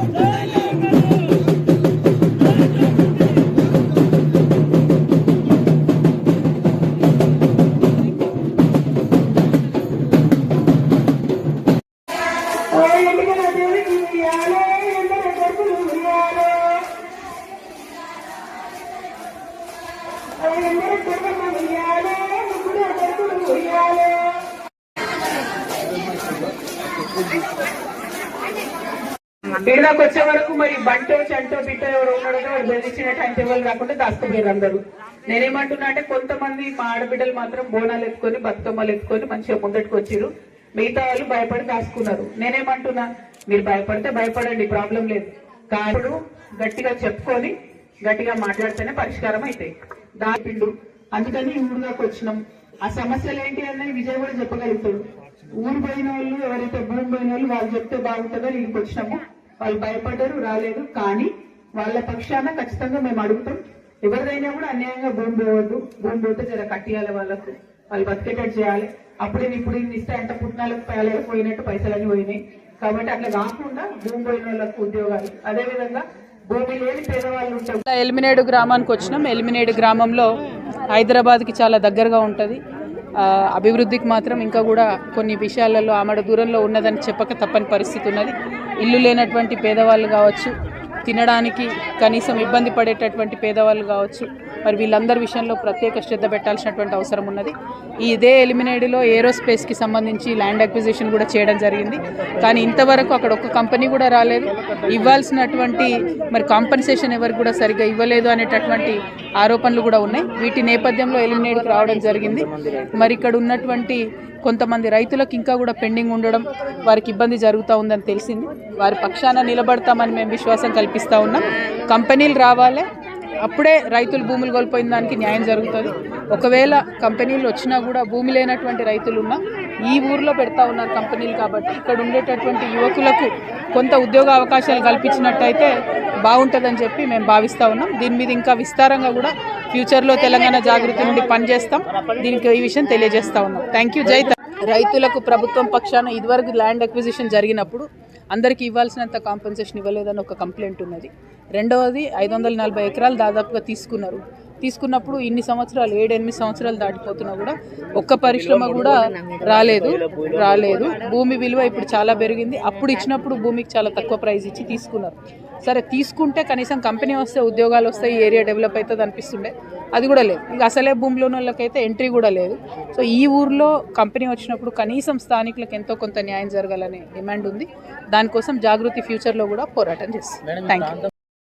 Thank you. ఇక్కడికి వచ్చే వరకు మరి బంటో చంటో బిట్టో ఎవరు ఉన్నాడో వాడు బెదిరించిన టైం టేబుల్ రాకుండా దాస్తుపోయారు అందరూ. నేనేమంటున్నా అంటే కొంతమంది మా ఆడబిడ్డలు మాత్రం బోనాలు ఎత్తుకొని బతుకమ్మలు ఎత్తుకొని మంచిగా ముందటికి వచ్చారు మిగతా వాళ్ళు భయపడి దాచుకున్నారు. నేనేమంటున్నా మీరు భయపడితే భయపడండి ప్రాబ్లం లేదు. కాదు గట్టిగా చెప్పుకొని గట్టిగా మాట్లాడితేనే పరిష్కారం అవుతాయి దాపిండు అందుకని ఈ ఊరుగాకి వచ్చినాం. ఆ సమస్యలు ఏంటి అనేది విజయ్ కూడా చెప్పగలుగుతాడు. ఊరు పోయిన వాళ్ళు ఎవరైతే భూమి పోయిన వాళ్ళు వాళ్ళు చెప్తే బాగుంటుందో ఇంటికి వచ్చినాము వాళ్ళు భయపడ్డారు రాలేదు. కానీ వాళ్ళ పక్షాన ఖచ్చితంగా మేము అడుగుతాం. ఎవరిదైనా కూడా అన్యాయంగా భూమి పోవద్దు భూమి పోతే జర కట్టియాలి వాళ్ళకు. వాళ్ళు బతికేటట్టు చేయాలి. అప్పుడే ఇప్పుడు ఇన్ని ఇస్తే అంత పుట్నాలకు పేలకు పోయినట్టు పైసలన్నీ పోయినాయి. కాబట్టి అట్లా కాకుండా భూమి పోయిన వాళ్ళకు ఉద్యోగాలు. అదేవిధంగా భూమి ఎలిమినేడు గ్రామానికి వచ్చినాం. ఎలిమినేడు గ్రామంలో హైదరాబాద్కి చాలా దగ్గరగా ఉంటుంది. అభివృద్ధికి మాత్రం ఇంకా కూడా కొన్ని విషయాలలో ఆమెడ దూరంలో ఉన్నదని చెప్పక తప్పని పరిస్థితి ఉన్నది. ఇల్లు లేనటువంటి పేదవాళ్ళు కావచ్చు తినడానికి కనీసం ఇబ్బంది పడేటటువంటి పేదవాళ్ళు కావచ్చు మరి వీళ్ళందరి విషయంలో ప్రత్యేక శ్రద్ధ పెట్టాల్సినటువంటి అవసరం ఉన్నది. ఈ ఇదే ఎలిమినేడిలో ఏరోస్పేస్కి సంబంధించి ల్యాండ్ అక్విజిషన్ కూడా చేయడం జరిగింది. కానీ ఇంతవరకు అక్కడ ఒక్క కంపెనీ కూడా రాలేదు. ఇవ్వాల్సినటువంటి మరి కాంపన్సేషన్ ఎవరికి కూడా సరిగ్గా ఇవ్వలేదు అనేటటువంటి ఆరోపణలు కూడా ఉన్నాయి. వీటి నేపథ్యంలో ఎలిమినేట్కి రావడం జరిగింది. మరి ఇక్కడ ఉన్నటువంటి కొంతమంది రైతులకు ఇంకా కూడా పెండింగ్ ఉండడం వారికి ఇబ్బంది జరుగుతూ ఉందని తెలిసింది. వారి పక్షాన నిలబడతామని మేము విశ్వాసం కల్పిస్తూ ఉన్నాం. కంపెనీలు రావాలి. అప్పుడే రైతులు భూములు కోల్పోయిన దానికి న్యాయం జరుగుతుంది. ఒకవేళ కంపెనీలు వచ్చినా కూడా భూమి లేనటువంటి రైతులు ఉన్నా ఈ ఊర్లో పెడతా ఉన్నారు కంపెనీలు కాబట్టి ఇక్కడ ఉండేటటువంటి యువకులకు కొంత ఉద్యోగ అవకాశాలు కల్పించినట్టయితే బాగుంటుందని చెప్పి మేము భావిస్తూ ఉన్నాం. దీని మీద ఇంకా విస్తారంగా కూడా ఫ్యూచర్లో తెలంగాణ జాగృతి నుండి పనిచేస్తాం. దీనికి ఈ విషయం తెలియజేస్తూ ఉన్నాం. థ్యాంక్ యూ జై రైతులకు ప్రభుత్వం పక్షాన ఇదివరకు ల్యాండ్ అక్విజిషన్ జరిగినప్పుడు అందరికీ ఇవ్వాల్సినంత కాంపెన్సేషన్ ఇవ్వలేదని ఒక కంప్లైంట్ ఉన్నది. రెండవది ఐదు వందల నలభై ఎకరాలు దాదాపుగా తీసుకున్నారు. తీసుకున్నప్పుడు ఇన్ని సంవత్సరాలు ఏడు ఎనిమిది సంవత్సరాలు దాటిపోతున్నా కూడా ఒక్క పరిశ్రమ కూడా రాలేదు రాలేదు. భూమి విలువ ఇప్పుడు చాలా పెరిగింది. అప్పుడు ఇచ్చినప్పుడు భూమికి చాలా తక్కువ ప్రైస్ ఇచ్చి తీసుకున్నారు. సరే తీసుకుంటే కనీసం కంపెనీ వస్తే ఉద్యోగాలు వస్తాయి ఈ ఏరియా డెవలప్ అవుతుంది అనిపిస్తుండే. అది కూడా లేదు. ఇక అసలే భూమిలో వాళ్ళకైతే ఎంట్రీ కూడా లేదు. సో ఈ ఊర్లో కంపెనీ వచ్చినప్పుడు కనీసం స్థానికులకు ఎంతో కొంత న్యాయం జరగాలనే డిమాండ్ ఉంది. దానికోసం జాగృతి ఫ్యూచర్లో కూడా పోరాటం చేస్తుంది. Thank you